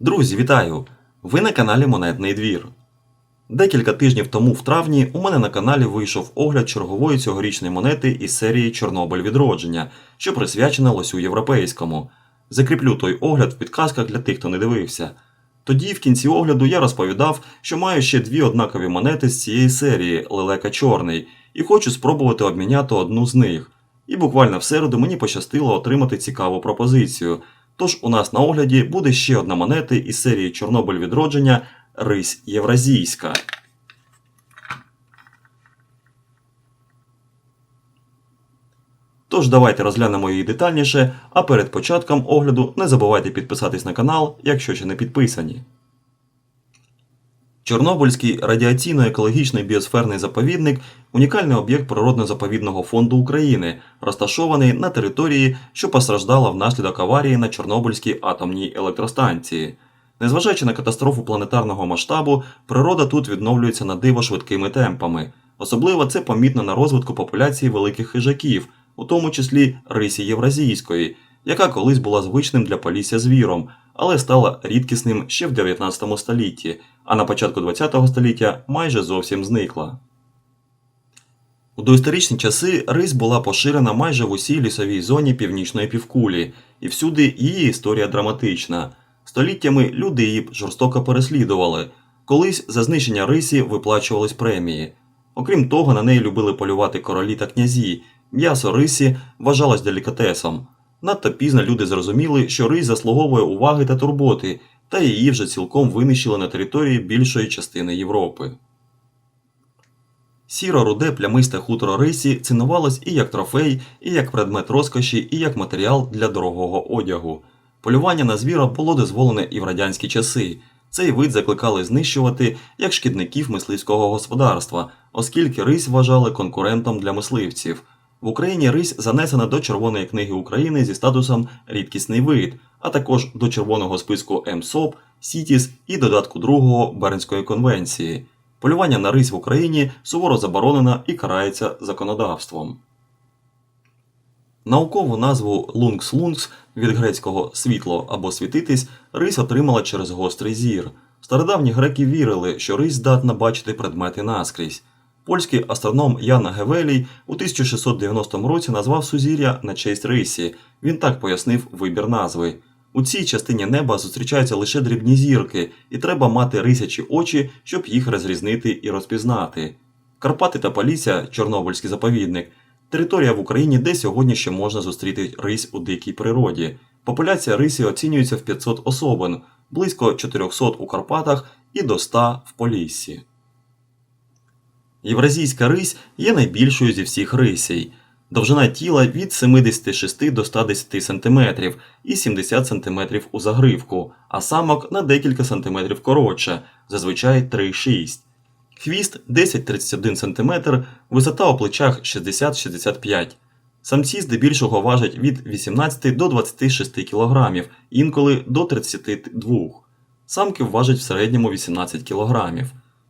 Друзі, вітаю! Ви на каналі Монетний двір. Декілька тижнів тому в травні у мене на каналі вийшов огляд чергової цьогорічної монети із серії Чорнобиль відродження, що присвячена лосю європейському. Закріплю той огляд в підказках для тих, хто не дивився. Тоді, в кінці огляду, я розповідав, що маю ще дві однакові монети з цієї серії Лелека Чорний, і хочу спробувати обміняти одну з них. І буквально в середу мені пощастило отримати цікаву пропозицію. Тож у нас на огляді буде ще одна монета із серії Чорнобиль відродження Рись Євразійська. Тож давайте розглянемо її детальніше, а перед початком огляду не забувайте підписатись на канал, якщо ще не підписані. Чорнобильський радіаційно-екологічний біосферний заповідник унікальний об'єкт природно-заповідного фонду України, розташований на території, що постраждала внаслідок аварії на Чорнобильській атомній електростанції. Незважаючи на катастрофу планетарного масштабу, природа тут відновлюється на диво швидкими темпами. Особливо це помітно на розвитку популяції великих хижаків, у тому числі рисі євразійської, яка колись була звичним для полісся звіром, але стала рідкісним ще в 19 столітті, а на початку 20 століття майже зовсім зникла. У доісторичні часи рись була поширена майже в усій лісовій зоні північної півкулі, і всюди її історія драматична. Століттями люди її жорстоко переслідували. Колись за знищення рисі виплачувались премії. Окрім того, на неї любили полювати королі та князі. М'ясо рисі вважалось делікатесом. Надто пізно люди зрозуміли, що рись заслуговує уваги та турботи, та її вже цілком винищили на території більшої частини Європи. Сіро-руде плямисте хутро рисі цінувалось і як трофей, і як предмет розкоші, і як матеріал для дорогого одягу. Полювання на звіра було дозволене і в радянські часи. Цей вид закликали знищувати як шкідників мисливського господарства, оскільки рись вважали конкурентом для мисливців. В Україні рись занесена до Червоної книги України зі статусом рідкісний вид, а також до червоного списку МСОП, СІТІС і додатку 2 Бернської конвенції. Полювання на рись в Україні суворо заборонено і карається законодавством. Наукову назву лункс-лункс від грецького світло або світитись рись отримала через гострий зір. Стародавні греки вірили, що рись здатна бачити предмети наскрізь. Польський астроном Ян Гевелій у 1690 році назвав сузір'я на честь рисі. Він так пояснив вибір назви. У цій частині неба зустрічаються лише дрібні зірки, і треба мати рисячі очі, щоб їх розрізнити і розпізнати. Карпати та Полісся, Чорнобильський заповідник, територія в Україні, де сьогодні ще можна зустріти рись у дикій природі. Популяція рисі оцінюється в 500 особин, близько 400 у Карпатах і до 100 в Поліссі. Євразійська рись є найбільшою зі всіх рисей. Довжина тіла від 76 до 110 см і 70 см у загривку, а самок на декілька сантиметрів коротше, зазвичай 3,6. Хвіст 10-31 см, висота у плечах 60-65 Самці здебільшого важать від 18 до 26 кг, інколи до 32 Самки важать в середньому 18 кг.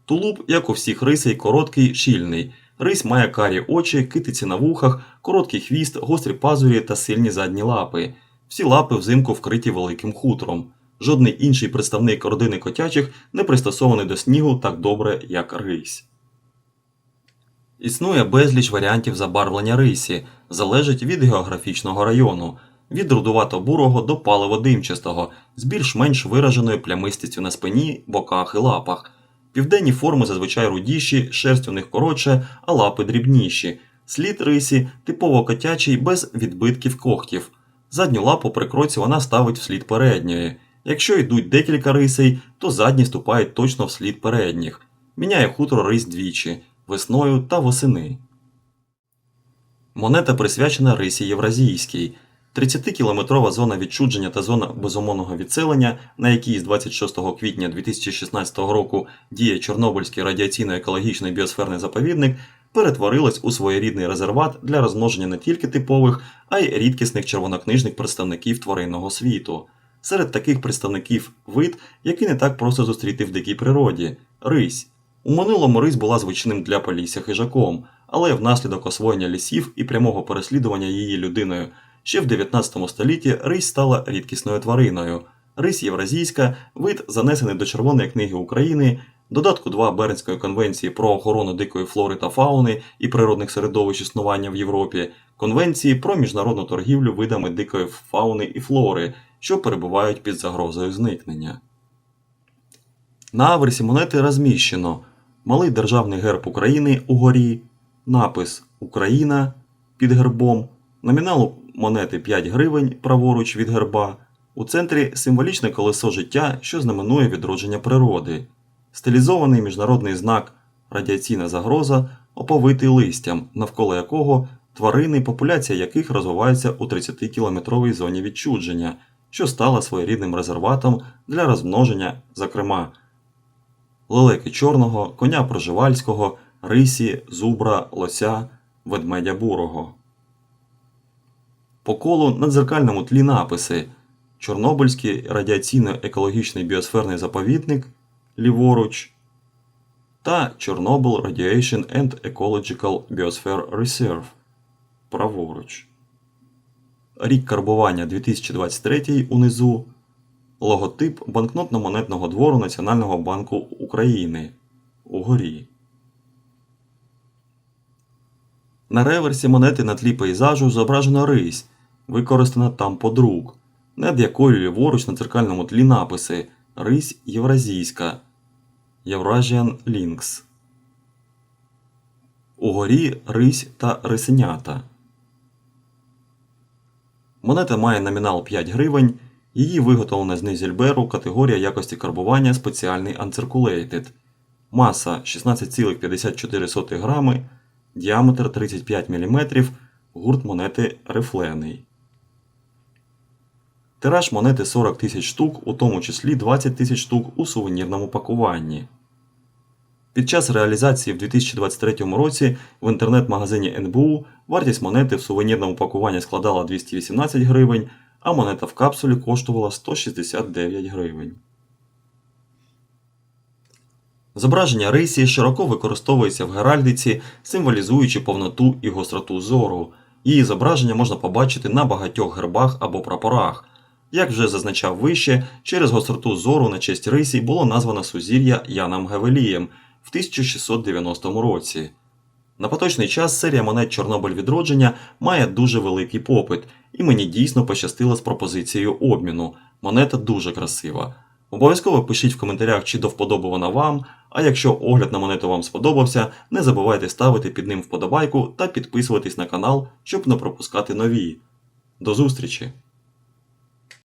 Тулуб, як у всіх рисей, короткий, щільний. Рись має карі очі, китиці на вухах, короткий хвіст, гострі пазурі та сильні задні лапи. Всі лапи взимку вкриті великим хутром. Жодний інший представник родини котячих не пристосований до снігу так добре, як рись. Існує безліч варіантів забарвлення рисі, залежить від географічного району, від рудувато-бурого до паливо-димчастого, з більш-менш вираженою плямистістю на спині, боках і лапах. Південні форми зазвичай рудіші, шерсть у них коротше, а лапи дрібніші. Слід рисі типово котячий без відбитків когтів. Задню лапу при кроці вона ставить вслід передньої. Якщо йдуть декілька рисей, то задні ступають точно вслід передніх. Міняє хутро рись двічі весною та восени. Монета присвячена рисі Євразійській. 30-кілометрова зона відчудження та зона безумовного відселення, на якій з 26 квітня 2016 року діє Чорнобильський радіаційно-екологічний біосферний заповідник, перетворилась у своєрідний резерват для розмноження не тільки типових, а й рідкісних червонокнижних представників тваринного світу. Серед таких представників вид, який не так просто зустріти в дикій природі рись. У минулому рись була звичним для полісся хижаком, але внаслідок освоєння лісів і прямого переслідування її людиною ще в 19 столітті рись стала рідкісною твариною. рись євразійська, вид занесений до Червоної книги України, додатку 2 Бернської конвенції про охорону дикої флори та фауни і природних середовищ існування в Європі, Конвенції про міжнародну торгівлю видами дикої фауни і флори, що перебувають під загрозою зникнення. На аверсі монети розміщено малий державний герб України угорі, напис Україна під гербом, номінал монети 5 гривень праворуч від герба, у центрі символічне колесо життя, що знаменує відродження природи, стилізований міжнародний знак радіаційна загроза, оповитий листям, навколо якого тварини, популяція яких розвивається у 30-кілометровій зоні відчудження, що стала своєрідним резерватом для розмноження, зокрема. Лелеки чорного, коня проживальського, рисі, зубра, лося, ведмедя бурого. По колу на дзеркальному тлі написи Чорнобильський радіаційно-екологічний біосферний заповідник ліворуч та Чорнобиль Radiation and Ecological Biosphere Reserve праворуч. Рік карбування 2023 унизу. Логотип банкнотно-монетного двору Національного банку України угорі. На реверсі монети на тлі пейзажу зображено рись, використана там подрук, над якою ліворуч на дзеркальному тлі написи Рись Євразійська Eurasian Lynx. Угорі рись та рисенята. Монета має номінал 5 гривень. Її виготовлено з низельберу категорія якості карбування спеціальний Uncirculated. Маса 16,54 грами, діаметр 35 мм, гурт монети рифлений. Тираж монети 40 тисяч штук, у тому числі 20 тисяч штук у сувенірному пакуванні. Під час реалізації в 2023 році в інтернет-магазині НБУ вартість монети в сувенірному пакуванні складала 218 гривень, а монета в капсулі коштувала 169 гривень. Зображення рисі широко використовується в геральдиці, символізуючи повноту і гостроту зору. Її зображення можна побачити на багатьох гербах або прапорах. Як вже зазначав вище, через гостроту зору на честь рисі було названо сузір'я Яном Гевелієм в 1690 році. На поточний час серія монет Чорнобиль відродження має дуже великий попит, і мені дійсно пощастило з пропозицією обміну. Монета дуже красива. Обов'язково пишіть в коментарях, чи до вподоби вона вам. А якщо огляд на монету вам сподобався, не забувайте ставити під ним вподобайку та підписуватись на канал, щоб не пропускати нові. До зустрічі!